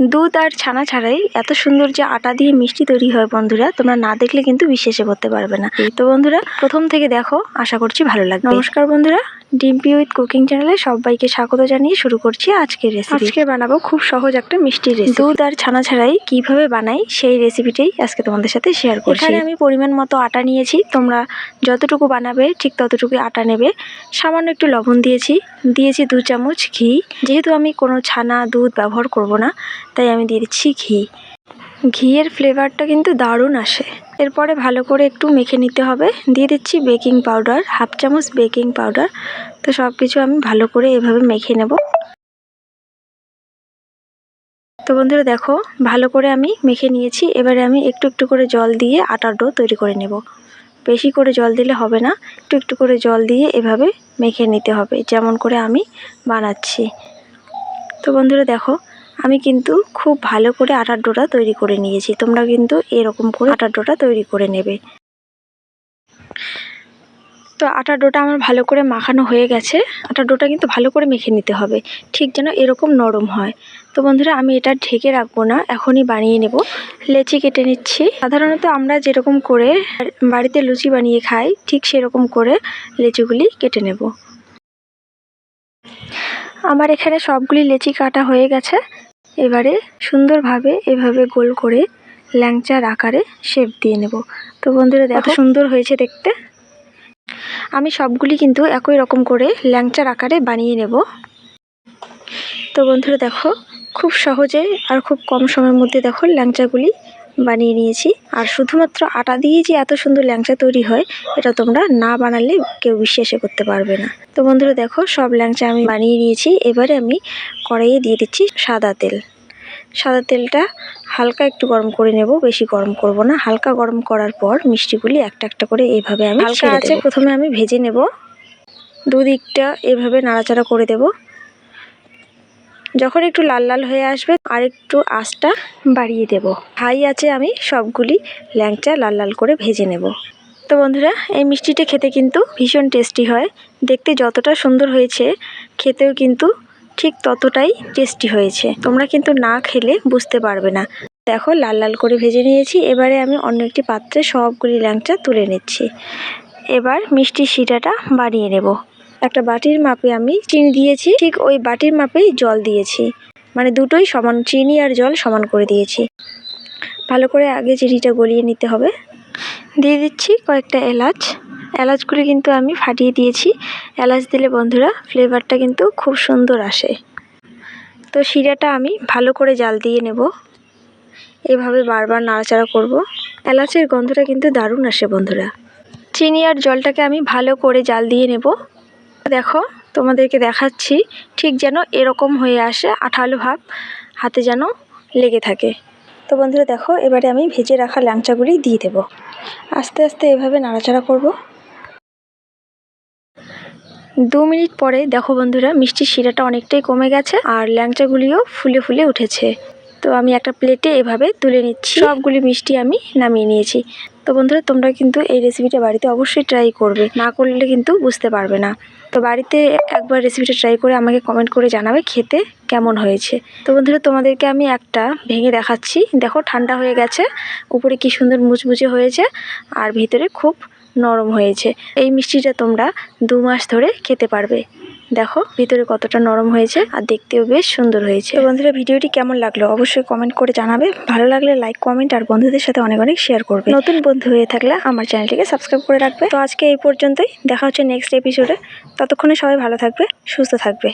দুধ আর ছানা ছাড়াই এত সুন্দর যে আটা দিয়ে মিষ্টি তৈরি হয় বন্ধুরা, তোমরা না দেখলে কিন্তু বিশ্বাসে করতে পারবে না। তো বন্ধুরা, প্রথম থেকে দেখো, আশা করছি ভালো লাগবে। নমস্কার বন্ধুরা ডিম্পি উইথ কুকিং চ্যানেলে সবাইকে স্বাগত জানিয়ে শুরু করছি আজকের রেসিপি আজকে বানাবো খুব সহজ একটা মিষ্টি রেসিপি দুধ আর ছানা ছাড়াই কীভাবে বানাই সেই রেসিপিটাই আজকে তোমাদের সাথে শেয়ার করছি। এখানে আমি পরিমাণ মতো আটা নিয়েছি তোমরা যতটুকু বানাবে ঠিক ততটুকু আটা নেবে। সামান্য একটু লবণ দিয়েছি দিয়েছি দু চামচ ঘি। যেহেতু আমি কোনো ছানা দুধ ব্যবহার করব না তাই আমি দিয়ে দিচ্ছি ঘি। ঘিয়ের ফ্লেভারটা কিন্তু দারুণ আসে। এরপরে ভালো করে একটু মেখে নিতে হবে। দিয়ে দিচ্ছি বেকিং পাউডার হাফ চামচ বেকিং পাউডার তো সব কিছু আমি ভালো করে এভাবে মেখে নেব। তো বন্ধুরা দেখো, ভালো করে আমি মেখে নিয়েছি। এবারে আমি একটু একটু করে জল দিয়ে আটার ডো তৈরি করে নেব। বেশি করে জল দিলে হবে না। একটু একটু করে জল দিয়ে এভাবে মেখে নিতে হবে। যেমন করে আমি বানাচ্ছি। তো বন্ধুরা দেখো আমি কিন্তু খুব ভালো করে আটার ডোটা তৈরি করে নিয়েছি। তোমরা কিন্তু এরকম করে আটার ডোটা তৈরি করে নেবে। তো আটার ডোটা আমার ভালো করে মাখানো হয়ে গেছে। আটার ডোটা কিন্তু ভালো করে মেখে নিতে হবে। ঠিক যেন এরকম নরম হয়। তো বন্ধুরা, আমি এটা ঢেকে রাখব না। এখনই বানিয়ে নেব। লেচি কেটে নিচ্ছি। সাধারণত আমরা যেরকম করে বাড়িতে লুচি বানিয়ে খাই, ঠিক সেরকম করে লেচিগুলি কেটে নেব। আমার এখানে সবগুলি লেচি কাটা হয়ে গেছে। এবারে সুন্দরভাবে এভাবে গোল করে ল্যাংচার আকারে শেপ দিয়ে নেব। তো বন্ধুরা দেখো সুন্দর হয়েছে দেখতে। আমি সবগুলি কিন্তু একই রকম করে ল্যাংচার আকারে বানিয়ে নেব। তো বন্ধুরা দেখো, খুব সহজে আর খুব কম সময়ের মধ্যে দেখো ল্যাংচাগুলি বানিয়ে নিয়েছি। আর শুধুমাত্র আটা দিয়ে যে এত সুন্দর ল্যাংচা তৈরি হয় এটা তোমরা না বানালে কেউ বিশ্বাসে করতে পারবে না। তো বন্ধুরা দেখো সব ল্যাংচা আমি বানিয়ে নিয়েছি। এবারে আমি কড়াইয়ে দিয়ে দিচ্ছি সাদা তেল। সাদা তেলটা হালকা একটু গরম করে নেব বেশি গরম করব না। হালকা গরম করার পর মিষ্টিগুলি একটা একটা করে এইভাবে আমি হালকা আছে প্রথমে আমি ভেজে নেব। দুদিকটা এভাবে নাড়াচাড়া করে দেব। যখন একটু লাল লাল হয়ে আসবে আর একটু আঁচটা বাড়িয়ে দেব। হাই আছে আমি সবগুলি ল্যাংচা লাল লাল করে ভেজে নেব। তো বন্ধুরা, এই মিষ্টিটা খেতে কিন্তু ভীষণ টেস্টি হয়। দেখতে যতটা সুন্দর হয়েছে, খেতেও কিন্তু ঠিক ততটাই টেস্টি হয়েছে। তোমরা কিন্তু না খেলে বুঝতে পারবে না। দেখো, লাল লাল করে ভেজে নিয়েছি। এবারে আমি অন্য একটি পাত্রে সবগুলি ল্যাংচা তুলে নিচ্ছি। এবার মিষ্টির শিরাটা বানিয়ে নেব। একটা বাটির মাপে আমি চিনি দিয়েছি। ঠিক ওই বাটির মাপেই জল দিয়েছি। মানে দুটোই সমান, চিনি আর জল সমান করে দিয়েছি। ভালো করে আগে চিনিটা গলিয়ে নিতে হবে। দিয়ে দিচ্ছি কয়েকটা এলাচ। এলাচগুলি কিন্তু আমি ফাটিয়ে দিয়েছি। এলাচ দিলে বন্ধুরা ফ্লেভারটা কিন্তু খুব সুন্দর আসে। তো শিরাটা আমি ভালো করে জাল দিয়ে নেব। এভাবে বারবার নাড়াচাড়া করব। এলাচের গন্ধটা কিন্তু দারুণ আসে বন্ধুরা। চিনি আর জলটাকে আমি ভালো করে জাল দিয়ে নেব। দেখো, তোমাদেরকে দেখাচ্ছি ঠিক যেন এরকম হয়ে আসে আঠালো ভাব, হাতে যেন লেগে থাকে। তো বন্ধুরা দেখো, এবারে আমি ভেজে রাখা ল্যাংচাগুলি দিয়ে দেব। আস্তে আস্তে এভাবে নাড়াচাড়া করব। দু মিনিট পরে দেখো বন্ধুরা, মিষ্টির শিরাটা অনেকটাই কমে গেছে আর ল্যাংচাগুলিও ফুলে ফুলে উঠেছে। তো আমি একটা প্লেটে এভাবে তুলে নিচ্ছি। সবগুলি মিষ্টি আমি নামিয়ে নিয়েছি। তো বন্ধুরা, তোমরা কিন্তু এই রেসিপিটা বাড়িতে অবশ্যই ট্রাই করবে। না করলে কিন্তু বুঝতে পারবে না। তো বাড়িতে একবার রেসিপিটা ট্রাই করে আমাকে কমেন্ট করে জানাবে খেতে কেমন হয়েছে। তো বন্ধুরা, তোমাদেরকে আমি একটা ভেঙে দেখাচ্ছি। দেখো, ঠান্ডা হয়ে গেছে। উপরে কি সুন্দর মুচমুচে হয়েছে। আর ভিতরে খুব নরম হয়েছে। এই মিষ্টিটা তোমরা দু মাস ধরে খেতে পারবে। দেখো ভিতরে কতটা নরম হয়েছে আর দেখতেও বেশ সুন্দর হয়েছে। বন্ধুরা, ভিডিওটি কেমন লাগল অবশ্যই কমেন্ট করে জানাবে। ভালো লাগলে লাইক কমেন্ট আর বন্ধুদের সাথে অনেক অনেক শেয়ার করবে। নতুন বন্ধু হয়ে থাকলে আমার চ্যানেলটিকে সাবস্ক্রাইব করে রাখবে। তো আজকে এই পর্যন্তই। দেখা হচ্ছে নেক্সট এপিসোডে ততক্ষণে সবাই ভালো থাকবে, সুস্থ থাকবে।